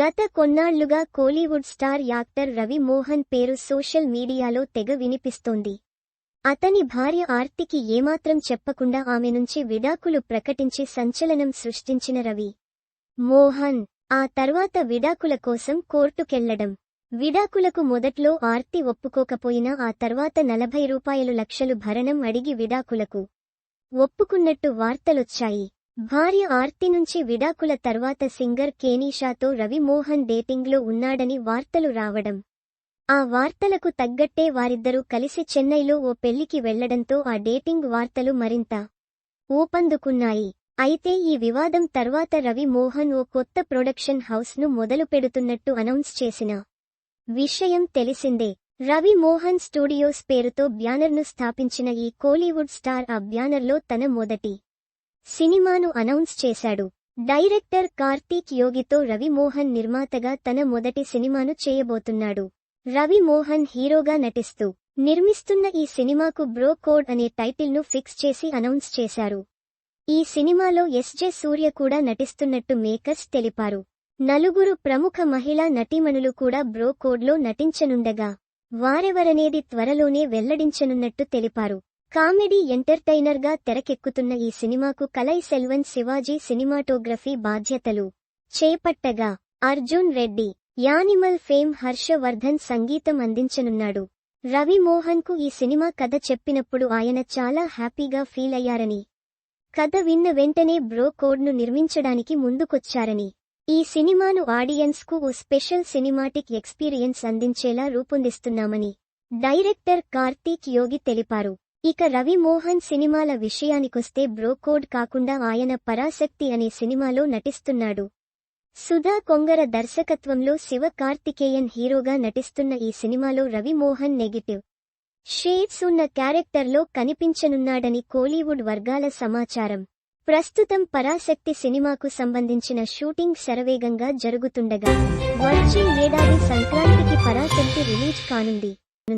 గత కొన్నాళ్ళుగా Kollywood star actor Ravi Mohan పేరు social మీడియాలో తెగ వినిపిస్తోంది. అతని భార్య ఆర్తికి ఏమాత్రం చెప్పకుండా ఆమె నుంచి విడాకులు ప్రకటించి సంచలనం సృష్టించిన రవి మోహన్ ఆ తర్వాత విడాకుల కోసం కోర్టుకెళ్ళడం. విడాకులకు మొదట్లో ఆర్తి ఒప్పుకోకపోయినా ఆ తర్వాత నలభై రూపాయలు లక్షలు భరణం అడిగి విడాకులకు ఒప్పుకున్నట్టు వార్తలొచ్చాయి. భార్య ఆర్తి నుంచి విడాకుల తర్వాత సింగర్ కేనీషాతో రవి మోహన్ డేటింగ్లో ఉన్నాడని వార్తలు రావడం. ఆ వార్తలకు తగ్గట్టే వారిద్దరూ కలిసి చెన్నైలో ఓ పెళ్ళికి వెళ్ళడంతో ఆ డేటింగ్ వార్తలు మరింత ఊపందుకున్నాయి. అయితే ఈ వివాదం తర్వాత రవి మోహన్ ఓ కొత్త ప్రొడక్షన్ హౌస్ను మొదలు పెడుతున్నట్టు అనౌన్స్ చేసిన విషయం తెలిసిందే. రవి మోహన్ స్టూడియోస్ పేరుతో బ్యానర్ను స్థాపించిన ఈ కోలీవుడ్ స్టార్ ఆ బ్యానర్లో తన మొదటి సినిమాను అనౌన్స్ చేశాడు. డైరెక్టర్ కార్తీక్ యోగితో రవి మోహన్ నిర్మాతగా తన మొదటి సినిమాను చేయబోతున్నాడు. రవి మోహన్ హీరోగా నటిస్తూ నిర్మిస్తున్న ఈ సినిమాకు బ్రో కోడ్ అనే టైటిల్ను ఫిక్స్ చేసి అనౌన్స్ చేశారు. ఈ సినిమాలో ఎస్జే సూర్య కూడా నటిస్తున్నట్టు మేకర్స్ తెలిపారు. నలుగురు ప్రముఖ మహిళా నటీమణులు కూడా బ్రో కోడ్లో నటించనుండగా వారెవరనేది త్వరలోనే వెల్లడించనున్నట్టు తెలిపారు. కామెడీ ఎంటర్టైనర్గా తెరకెక్కుతున్న ఈ సినిమాకు కలై సెల్వన్ శివాజీ సినిమాటోగ్రఫీ బాధ్యతలు. చేపట్టగా అర్జున్ రెడ్డి యానిమల్ ఫేమ్ హర్షవర్ధన్ సంగీతం అందించనున్నాడు. రవి మోహన్కు ఈ సినిమా కథ చెప్పినప్పుడు ఆయన చాలా హ్యాపీగా ఫీల్ అయ్యారని. కథ విన్న వెంటనే బ్రో కోడ్ను నిర్మించడానికి ముందుకొచ్చారని. ఈ సినిమాను ఆడియన్స్కు ఓ స్పెషల్ సినిమాటిక్ ఎక్స్పీరియన్స్ అందించేలా రూపొందిస్తున్నామని. డైరెక్టర్ కార్తీక్ యోగి తెలిపారు. ఇక రవి మోహన్ సినిమాల విషయానికొస్తే బ్రోకోడ్ కాకుండా ఆయన పరాశక్తి అనే సినిమాలో నటిస్తున్నాడు. సుధా కొంగర దర్శకత్వంలో శివ కార్తికేయన్ హీరోగా నటిస్తున్న ఈ సినిమాలో రవి మోహన్ నెగిటివ్. షేడ్స్ ఉన్న క్యారెక్టర్లో కనిపించనున్నాడని కోలీవుడ్ వర్గాల సమాచారం. ప్రస్తుతం పరాశక్తి సినిమాకు సంబంధించిన షూటింగ్ శరవేగంగా జరుగుతుండగా వచ్చే ఏడాది సంక్రాంతికి పరాశక్తి రిలీజ్ కానుంది.